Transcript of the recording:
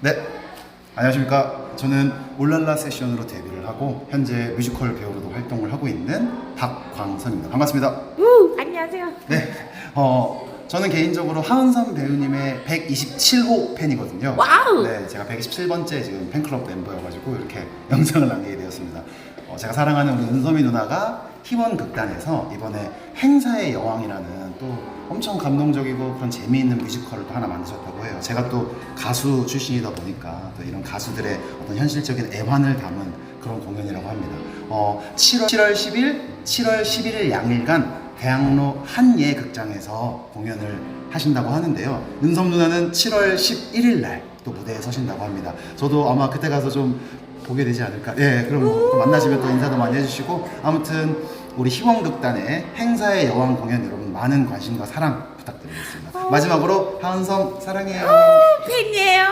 네, 안녕하십니까. 저는 올랄라 세션으로 데뷔를 하고 현재 뮤지컬 배우로도 활동을 하고 있는 박광선입니다. 반갑습니다. 우 안녕하세요. 네, 어, 저는 개인적으로 하은선 배우님의 127호 팬이거든요. 와우! 네, 제가 127번째 지금 팬클럽 멤버여가지고 이렇게 영상을 남기게 되었습니다. 어, 제가 사랑하는 우리 은소미 누나가 희원 극단에서 이번에 행사의 여왕이라는 또 엄청 감동적이고 그런 재미있는 뮤지컬을 또 하나 만드셨다고 해요. 제가 또 가수 출신이다 보니까 또 이런 가수들의 어떤 현실적인 애환을 담은 그런 공연이라고 합니다. 어, 7월, 7월 10일, 7월 11일 양일간 대학로 한예 극장에서 공연을 하신다고 하는데요. 은섭 누나는 7월 11일 날 또 무대에 서신다고 합니다. 저도 아마 그때 가서 좀 보게 되지 않을까. 예, 그럼 뭐 또 만나시면 또 인사도 많이 해주시고 아무튼 우리 희원극단의 행사의 여왕 공연 여러분 많은 관심과 사랑 부탁드리겠습니다. 마지막으로 하은섬 사랑해요. 팬이에요.